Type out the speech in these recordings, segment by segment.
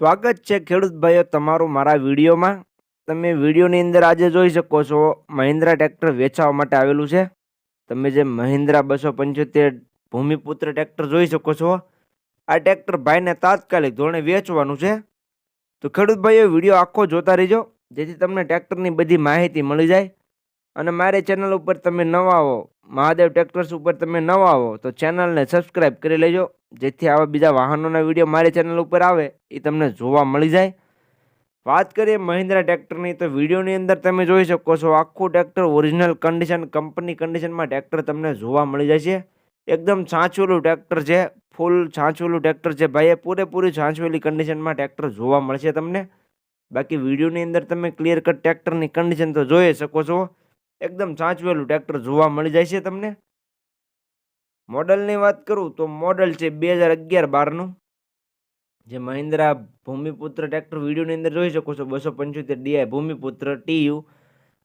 સ્વાગત છે ખેડૂત ભાઈઓ તમારું મારા વિડીયોમાં. તમે વિડીયોની અંદર આજે જોઈ શકો છો, મહિન્દ્રા ટ્રેક્ટર વેચાવા માટે આવેલું છે. તમે જે મહિન્દ્રા બસો પંચોતેર ભૂમિપુત્ર ટ્રેક્ટર જોઈ શકો છો. આ ટ્રેક્ટર ભાઈને તાત્કાલિક ધોરણે વેચવાનું છે. તો ખેડૂત ભાઈઓ, વીડિયો આખો જોતા રહેજો, જેથી તમને ટ્રેક્ટરની બધી માહિતી મળી જાય. અને મારી ચેનલ ઉપર તમે નવા આવો મહાદેવ ટ્રેક્ટર્સ ઉપર તમે નવા આવો તો ચેનલને સબસ્ક્રાઈબ કરી લેજો. જેથી આવા બીજા વાહનોના વીડિયો મારી ચેનલ ઉપર આવે, એ તમને જોવા મળી જાય. વાત કરીએ મહિન્દ્રા ટ્રેક્ટરની તો વિડીયોની અંદર તમે જોઈ શકો છો, આખું ટ્રેક્ટર ઓરિજિનલ કન્ડિશન કંપની કન્ડિશનમાં ટ્રેક્ટર તમને જોવા મળી જાય છે એકદમ છાંચવેલું ટ્રેક્ટર છે ફૂલ છાંચવેલું ટ્રેક્ટર છે ભાઈ, એ પૂરેપૂરી છાંચવેલી કન્ડિશનમાં ટ્રેક્ટર જોવા મળશે તમને. બાકી વિડીયોની અંદર તમે ક્લિયર કટ ટ્રેક્ટરની કન્ડિશન તો જોઈ શકો છો. એકદમ સાચવેલું ટ્રેક્ટર જોવા મળી જાય છે તમને. મોડલની વાત કરું તો મોડલ છે બે હજાર અગિયાર બારનું. જે મહિન્દ્રા ભૂમિપુત્ર ટ્રેક્ટર વિડીયોની અંદર જોઈ શકો છો, બસો પંચોતેર ડીઆઈ ભૂમિપુત્ર ટીયુ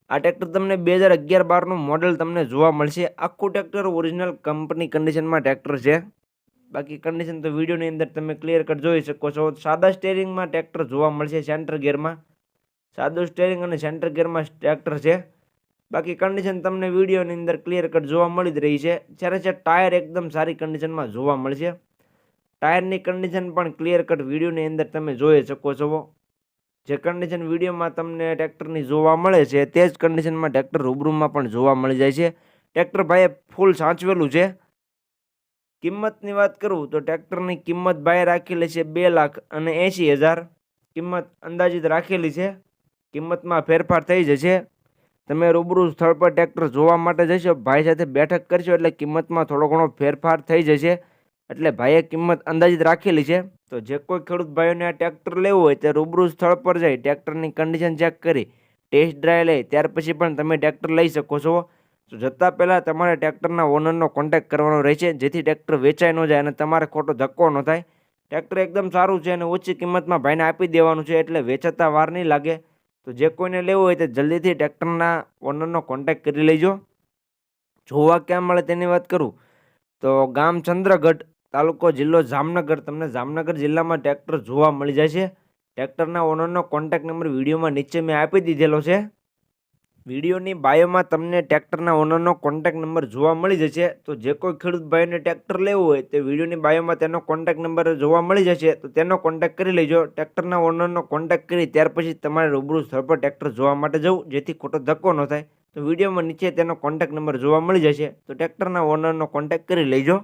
આ ટ્રેક્ટર તમને બે હજાર અગિયાર બારનું મોડલ તમને જોવા મળશે. આખું ટ્રેક્ટર ઓરિજિનલ કંપની કન્ડિશનમાં ટ્રેક્ટર છે. બાકી કન્ડિશન તો વિડીયોની અંદર તમે ક્લિયર કટ જોઈ શકો છો. સાદા સ્ટેરિંગમાં ટ્રેક્ટર જોવા મળશે સેન્ટર ગેરમાં સાદું સ્ટેરિંગ અને સેન્ટર ગેરમાં ટ્રેક્ટર છે. બાકી કન્ડિશન તમને વિડીયોની અંદર ક્લિયર કટ જોવા મળી જ રહી છે. જ્યારે છે ટાયર એકદમ સારી કન્ડિશનમાં જોવા મળશે. ટાયરની કન્ડિશન પણ ક્લિયર કટ વિડીયોની અંદર તમે જોઈ શકો છો. જે કન્ડિશન વિડીયોમાં તમને ટ્રેક્ટરની જોવા મળે છે, તે જ કન્ડિશનમાં ટ્રેક્ટર રૂબરૂમાં પણ જોવા મળી જાય છે. ટ્રેક્ટર ભાઈએ ફૂલ સાચવેલું છે. કિંમતની વાત કરું તો ટ્રેક્ટરની કિંમત ભાઈએ રાખેલી છે બે લાખ અને એંશી હજાર. કિંમત અંદાજિત રાખેલી છે. કિંમતમાં ફેરફાર થઈ જશે. તમે રૂબરૂ સ્થળ પર ટ્રેક્ટર જોવા માટે જશો, ભાઈ સાથે બેઠક કરશો એટલે કિંમતમાં થોડો ઘણો ફેરફાર થઈ જશે. એટલે ભાઈએ કિંમત અંદાજિત રાખેલી છે. તો જે કોઈ ખેડૂત ભાઈઓને આ ટ્રેક્ટર લેવું હોય તે રૂબરૂ સ્થળ પર જઈ ટ્રેક્ટરની કન્ડિશન ચેક કરી ટેસ્ટ ડ્રાઈવ લઈ ત્યાર પછી પણ તમે ટ્રેક્ટર લઈ શકો છો. તો જતાં પહેલાં તમારે ટ્રેક્ટરના ઓનરનો કોન્ટેક્ટ કરવાનો રહેશે, જેથી ટ્રેક્ટર વેચાઈ ન જાય અને તમારે ખોટો ધક્કો ન થાય. ટ્રેક્ટર એકદમ સારું છે અને ઓછી કિંમતમાં ભાઈને આપી દેવાનું છે એટલે વેચાતા વાર નહીં લાગે. તો જે કોઈને લેવું હોય તે જલ્દીથી ટ્રેક્ટરના ઓનરનો કોન્ટેક કરી લેજો. જોવા ક્યાં મળે તેની વાત કરું? તો ગામ ચંદ્રગઢ, તાલુકો જિલ્લો જામનગર. તમને જામનગર જિલ્લામાં ટ્રેક્ટર જોવા મળી જાય છે. ટ્રેક્ટરના ઓનરનો કોન્ટેક નંબર વિડીયોમાં નીચે મેં આપી દીધેલો છે. વિડીયોની બાયોમાં તમને ટ્રેક્ટરના ઓનરનો કોન્ટેક્ટ નંબર જોવા મળી જશે. તો જે કોઈ ખેડૂત ભાઈને ટ્રેક્ટર લેવું હોય, તે વિડીયોની બાયોમાં તેનો કોન્ટેક્ટ નંબર જોવા મળી જશે. તો તેનો કોન્ટેક્ટ કરી લેજો. ટ્રેક્ટરના ઓનરનો કોન્ટેક્ટ કરી ત્યાર પછી તમારે રૂબરૂ સ્થળ પર ટ્રેક્ટર જોવા માટે જવું, જેથી ખોટો ધક્કો ન થાય. તો વિડીયોમાં નીચે તેનો કોન્ટેક્ટ નંબર જોવા મળી જશે. તો ટ્રેક્ટરના ઓનરનો કોન્ટેક્ટ કરી લેજો.